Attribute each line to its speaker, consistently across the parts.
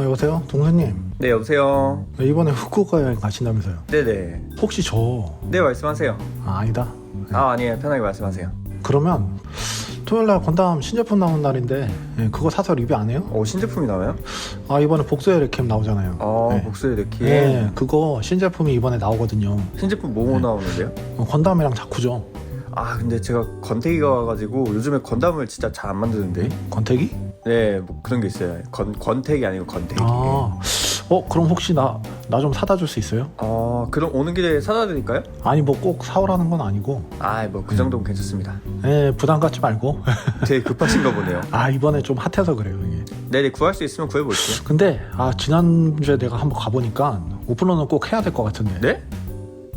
Speaker 1: 아 여보세요 동생님
Speaker 2: 네 여보세요.
Speaker 1: 이번에 후쿠오카 여행 가신다면서요
Speaker 2: 네네.
Speaker 1: 혹시
Speaker 2: 저네 말씀하세요.
Speaker 1: 아, 아니다
Speaker 2: 아 아니에요 편하게 말씀하세요.
Speaker 1: 그러면 토요일날 건담 신제품 나오는 날인데 예, 그거 사서 리뷰 안 해요?
Speaker 2: 오 신제품이 나와요?
Speaker 1: 아 이번에 복수의 레캠 나오잖아요
Speaker 2: 아
Speaker 1: 네.
Speaker 2: 복수의 느낌.
Speaker 1: 예 그거 신제품이 이번에 나오거든요
Speaker 2: 신제품 뭐
Speaker 1: 네.
Speaker 2: 나오는데요?
Speaker 1: 어, 건담이랑 자쿠죠
Speaker 2: 아 근데 제가 건태기가 와가지고 요즘에 건담을 진짜 잘 안 만드는데.
Speaker 1: 건태기?
Speaker 2: 네, 뭐 그런 게 있어요. 건 건태기 아니고 건태기.
Speaker 1: 아, 어 그럼 혹시 나 나 좀 사다 줄 수 있어요?
Speaker 2: 아, 그럼 오는 길에 사다 드릴까요?
Speaker 1: 아니 뭐 꼭 사오라는 건 아니고
Speaker 2: 아, 뭐 그 정도면 괜찮습니다.
Speaker 1: 예 부담 갖지 말고
Speaker 2: 되게 급하신가 보네요.
Speaker 1: 아 이번에 좀 핫해서 그래요 이게
Speaker 2: 네네 구할 수 있으면 구해볼게요.
Speaker 1: 근데 아 지난주에 내가 한번 가보니까 오픈런은 꼭 해야 될 것 같은데
Speaker 2: 네?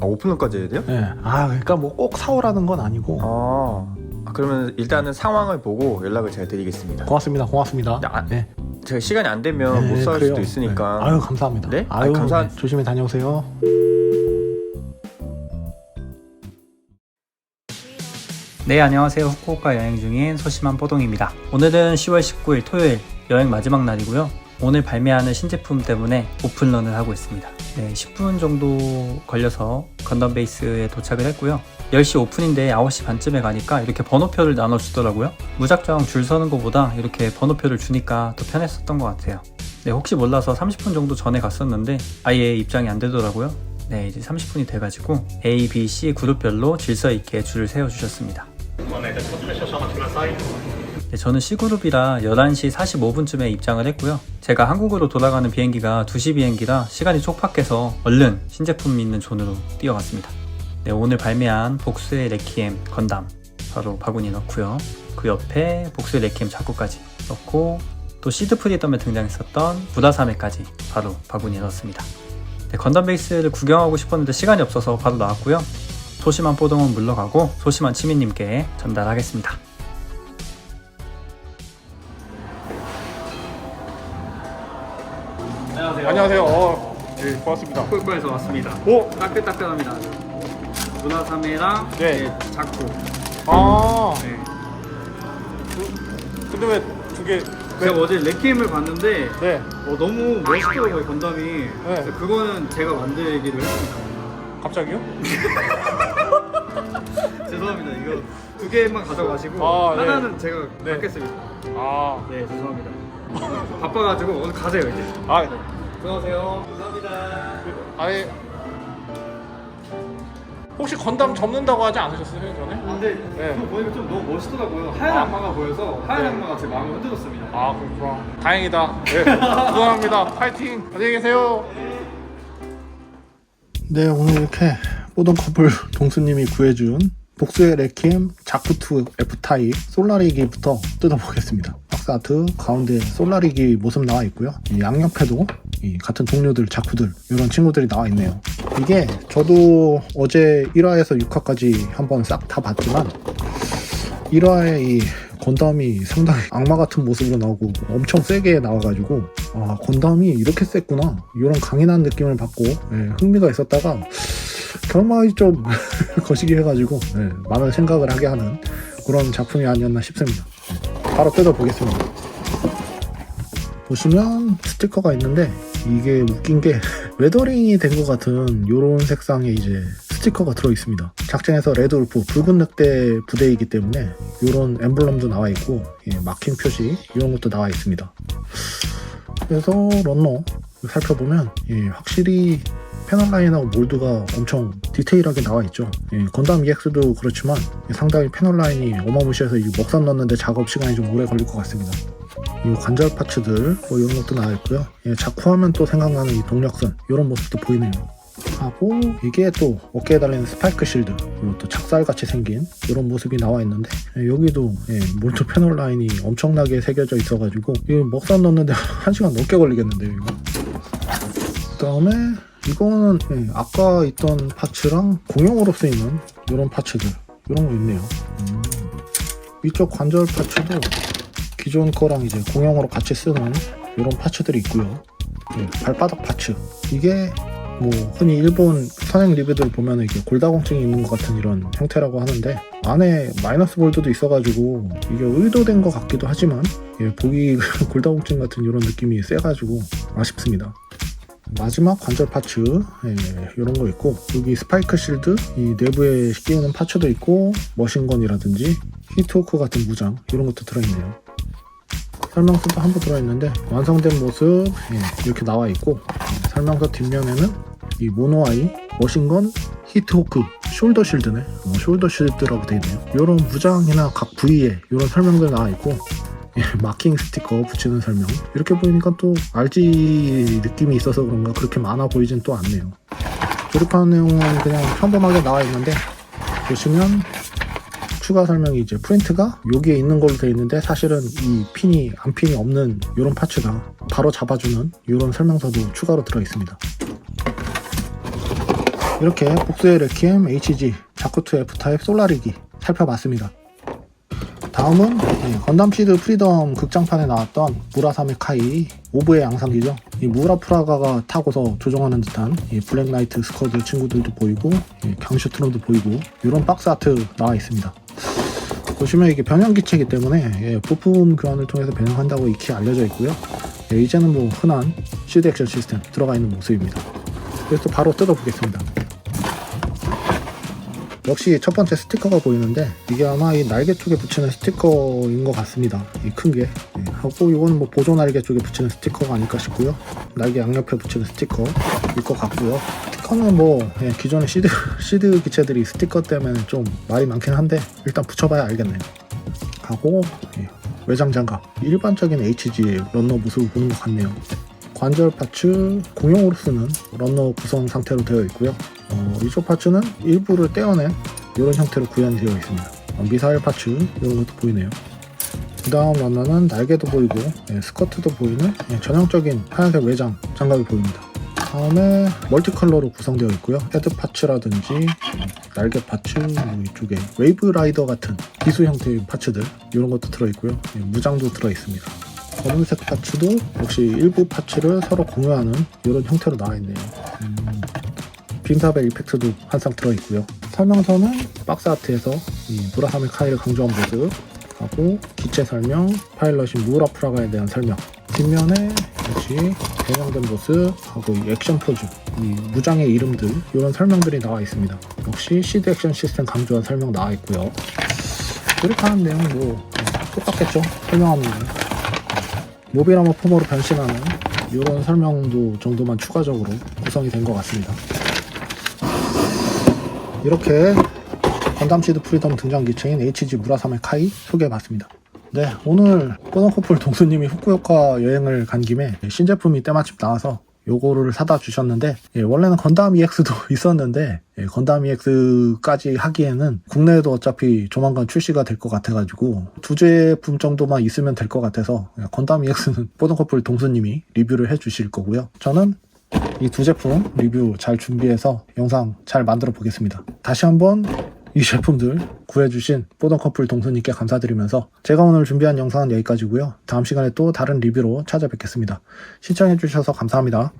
Speaker 2: 아 오픈런까지 해야 돼요?
Speaker 1: 예. 아 그러니까 뭐 꼭 사오라는 건 아니고
Speaker 2: 아, 아, 그러면 일단은 상황을 보고 연락을 제가 드리겠습니다.
Speaker 1: 고맙습니다 고맙습니다
Speaker 2: 아,
Speaker 1: 네.
Speaker 2: 제가 시간이 안 되면 못살
Speaker 1: 그래요.
Speaker 2: 수도 있으니까.
Speaker 1: 네. 아유 감사합니다
Speaker 2: 네?
Speaker 1: 아유
Speaker 2: 아유, 감사-
Speaker 1: 네, 조심히 다녀오세요
Speaker 3: 네, 안녕하세요. 후쿠오카 여행 중인 소심한 뽀동입니다. 오늘은 10월 19일 토요일 여행 마지막 날이고요. 오늘 발매하는 신제품 때문에 오픈런을 하고 있습니다. 네, 10분 정도 걸려서 건담 베이스에 도착을 했고요. 10시 오픈인데 9시 반쯤에 가니까 이렇게 번호표를 나눠주더라고요. 무작정 줄 서는 것보다 이렇게 번호표를 주니까 더 편했었던 것 같아요. 네, 혹시 몰라서 30분 정도 전에 갔었는데 아예 입장이 안 되더라고요. 네, 이제 30분이 돼가지고 A, B, C 그룹별로 질서 있게 줄을 세워주셨습니다. 네, 저는 C그룹이라 11시 45분쯤에 입장을 했고요. 제가 한국으로 돌아가는 비행기가 2시 비행기라 시간이 촉박해서 얼른 신제품 있는 존으로 뛰어갔습니다. 네, 오늘 발매한 복수의 레키엠 건담 바로 바구니 넣고요. 그 옆에 복수의 레키엠 자꾸까지 넣고 또 시드 프리덤에 등장했었던 부다사메까지 바로 바구니에 넣었습니다. 네, 건담 베이스를 구경하고 싶었는데 시간이 없어서 바로 나왔고요. 소심한 뽀동은 물러가고 소심한 치미님께 전달하겠습니다.
Speaker 4: 고맙습니다.
Speaker 3: 꿀꿀에서 왔습니다.
Speaker 4: 오,
Speaker 3: 따끈따끈합니다. 아주. 문화삼회랑
Speaker 4: 네.
Speaker 3: 네, 작고.
Speaker 4: 아,
Speaker 3: 네.
Speaker 4: 근데 왜 두 개?
Speaker 3: 제가 어제 레키엠을 봤는데
Speaker 4: 네.
Speaker 3: 어, 너무 멋있더라고요 건담이. 그래서 그거는 제가 만들기로 했습니다.
Speaker 4: 갑자기요?
Speaker 3: 죄송합니다. 이거 두 개만 가져가시고
Speaker 4: 아, 네.
Speaker 3: 하나는 제가
Speaker 4: 네.
Speaker 3: 갖겠습니다.
Speaker 4: 아,
Speaker 3: 네 죄송합니다. 바빠가지고 오늘 가세요 이제.
Speaker 4: 아,
Speaker 3: 들어가세요. 감사합니다.
Speaker 4: 아예 혹시 건담 접는다고 하지 않으셨어요 전에?
Speaker 3: 근데
Speaker 4: 네.
Speaker 3: 그거 보니까 좀 너무 멋있더라고요. 하얀
Speaker 4: 아.
Speaker 3: 악마가 보여서 하얀
Speaker 4: 네.
Speaker 3: 악마가 제 마음을 흔들었습니다.
Speaker 4: 아, 그렇구나. 다행이다. 네, 응원합니다. 파이팅. 안녕히 계세요.
Speaker 1: 네 오늘 이렇게 뽀동 커플 동수님이 구해준 복수의 레키엠 자쿠2 F타입 솔라리기부터 뜯어보겠습니다 박스 아트 가운데 솔라리기 모습 나와 있고요 이 양옆에도 이 같은 동료들 자쿠들 이런 친구들이 나와 있네요. 이게 저도 어제 1화에서 6화까지 한번 싹 다 봤지만 1화에 이 건담이 상당히 악마 같은 모습으로 나오고 엄청 세게 나와가지고 아 건담이 이렇게 셌구나 이런 강인한 느낌을 받고 예, 흥미가 있었다가 결말이 좀 거시기 해가지고 예, 많은 생각을 하게 하는 그런 작품이 아니었나 싶습니다. 예, 바로 뜯어보겠습니다. 보시면 스티커가 있는데 이게 웃긴 게 웨더링이 된 것 같은 이런 색상의 이제 스티커가 들어 있습니다. 작전에서 레드울프 붉은 늑대 부대이기 때문에 이런 엠블럼도 나와 있고 예, 마킹 표시 이런 것도 나와 있습니다. 그래서 런너 살펴보면 예, 확실히 패널 라인하고 몰드가 엄청 디테일하게 나와 있죠. 예, 건담 EX도 그렇지만 상당히 패널 라인이 어마무시해서 이 먹선 넣는데 작업 시간이 좀 오래 걸릴 것 같습니다. 이 관절 파츠들 뭐 이런 것도 나와 있고요. 예, 자쿠하면 또 생각나는 이 동력선 이런 모습도 보이네요. 하고 이게 또 어깨에 달리는 스파이크 실드 그리고 또 작살같이 생긴 이런 모습이 나와 있는데 예, 여기도 예, 몰트 패널 라인이 엄청나게 새겨져 있어가지고 이거 먹선 넣는데 한 시간 넘게 걸리겠는데요 이거. 그 다음에 이거는 예, 아까 있던 파츠랑 공용으로 쓰이는 이런 파츠들 이런 거 있네요. 음. 이쪽 관절 파츠도 기존 거랑 이제 공용으로 같이 쓰는 이런 파츠들이 있고요. 예, 발바닥 파츠 이게 뭐 흔히 일본 선행 리뷰들 보면 이게 골다공증이 있는 것 같은 이런 형태라고 하는데 안에 마이너스 볼드도 있어가지고 이게 의도된 것 같기도 하지만 예, 보기 골다공증 같은 이런 느낌이 세가지고 아쉽습니다. 마지막 관절 파츠 예, 이런 거 있고 여기 스파이크 실드 이 내부에 끼우는 파츠도 있고 머신건이라든지 히트호크 같은 무장 이런 것도 들어있네요. 설명서도 한 부 들어있는데 완성된 모습 예, 이렇게 나와 있고 예, 설명서 뒷면에는 이 모노아이 머신건 히트호크 숄더 실드네. 어, 숄더 실드라고 되어 있네요. 이런 무장이나 각 부위에 이런 설명들 나와 있고 예, 마킹 스티커 붙이는 설명. 이렇게 보이니까 또 RG 느낌이 있어서 그런가 그렇게 많아 보이진 또 않네요. 조립하는 내용은 그냥 평범하게 나와 있는데 보시면 추가 설명이 이제 프린트가 여기에 있는 걸로 되어 있는데 사실은 이 핀이 안 핀이 없는 이런 파츠가 바로 잡아주는 이런 설명서도 추가로 들어 있습니다. 이렇게 복수의 레퀴엠 HG 자쿠투 F타입 솔라리기 살펴봤습니다 다음은 예, 건담 시드 프리덤 극장판에 나왔던 무라사메 카이 오브의 양상기죠. 이 무라프라가가 타고서 조종하는 듯한 이 블랙 나이트 스쿼드 친구들도 보이고 예, 강슈 트럼도 보이고 이런 박스 아트 나와 있습니다. 보시면 이게 변형 기체이기 때문에 예, 부품 교환을 통해서 변형한다고 익히 알려져 있고요. 예, 이제는 뭐 흔한 시드 액션 시스템 들어가 있는 모습입니다. 그래서 바로 뜯어보겠습니다. 역시 첫 번째 스티커가 보이는데 이게 아마 이 날개 쪽에 붙이는 스티커인 것 같습니다. 이 큰 게. 예, 하고 이거는 뭐 보조 날개 쪽에 붙이는 스티커가 아닐까 싶고요. 날개 양옆에 붙이는 스티커일 것 같고요. 스티커는 뭐 예, 기존의 시드 시드 기체들이 스티커 때문에 좀 말이 많긴 한데 일단 붙여봐야 알겠네요. 하고 예, 외장 장갑 일반적인 HG 런너 모습을 보는 것 같네요. 관절 파츠 공용으로 쓰는 런너 구성 상태로 되어 있고요. 어, 이쪽 파츠는 일부를 떼어낸 이런 형태로 구현이 되어 있습니다. 어, 미사일 파츠 이런 것도 보이네요. 그 다음 런너는 날개도 보이고 예, 스커트도 보이는 예, 전형적인 하얀색 외장 장갑이 보입니다. 다음에 멀티컬러로 구성되어 있고요. 헤드 파츠라든지 음, 날개 파츠 뭐 이쪽에 웨이브 라이더 같은 기수 형태의 파츠들 이런 것도 들어있고요. 예, 무장도 들어있습니다. 검은색 파츠도 역시 일부 파츠를 서로 공유하는 이런 형태로 나와 있네요. 음, 빔사벨 이펙트도 한쌍 들어있고요. 설명서는 박스 아트에서 이 무라사메 카이를 강조한 모습 하고 기체 설명, 파일럿인 무라프라가에 대한 설명 뒷면에 역시 변형된 모습 하고 이 액션 포즈, 이 무장의 이름들 이런 설명들이 나와 있습니다. 역시 시드 액션 시스템 강조한 설명 나와 있고요. 조립하는 내용 뭐 똑같겠죠? 설명하는 내용. 모빌아머 폼으로 변신하는 이런 설명도 정도만 추가적으로 구성이 된 것 같습니다. 이렇게 건담 시드 프리덤 등장 기체인 HG 무라사메 카이 소개해봤습니다. 네, 오늘 꼬동커플 동수님이 후쿠오카 여행을 간 김에 신제품이 때마침 나와서 요거를 사다 주셨는데 예, 원래는 건담 EX도 있었는데 예, 건담 EX까지 하기에는 국내에도 어차피 조만간 출시가 될 것 같아가지고 두 제품 정도만 있으면 될 것 같아서 예, 건담 EX는 뽀동커플 동수님이 리뷰를 해주실 거고요. 저는 이 두 제품 리뷰 잘 준비해서 영상 잘 만들어 보겠습니다. 다시 한번 이 제품들 구해주신 뽀던 커플 동수님께 감사드리면서 제가 오늘 준비한 영상은 여기까지고요. 다음 시간에 또 다른 리뷰로 찾아뵙겠습니다. 시청해주셔서 감사합니다.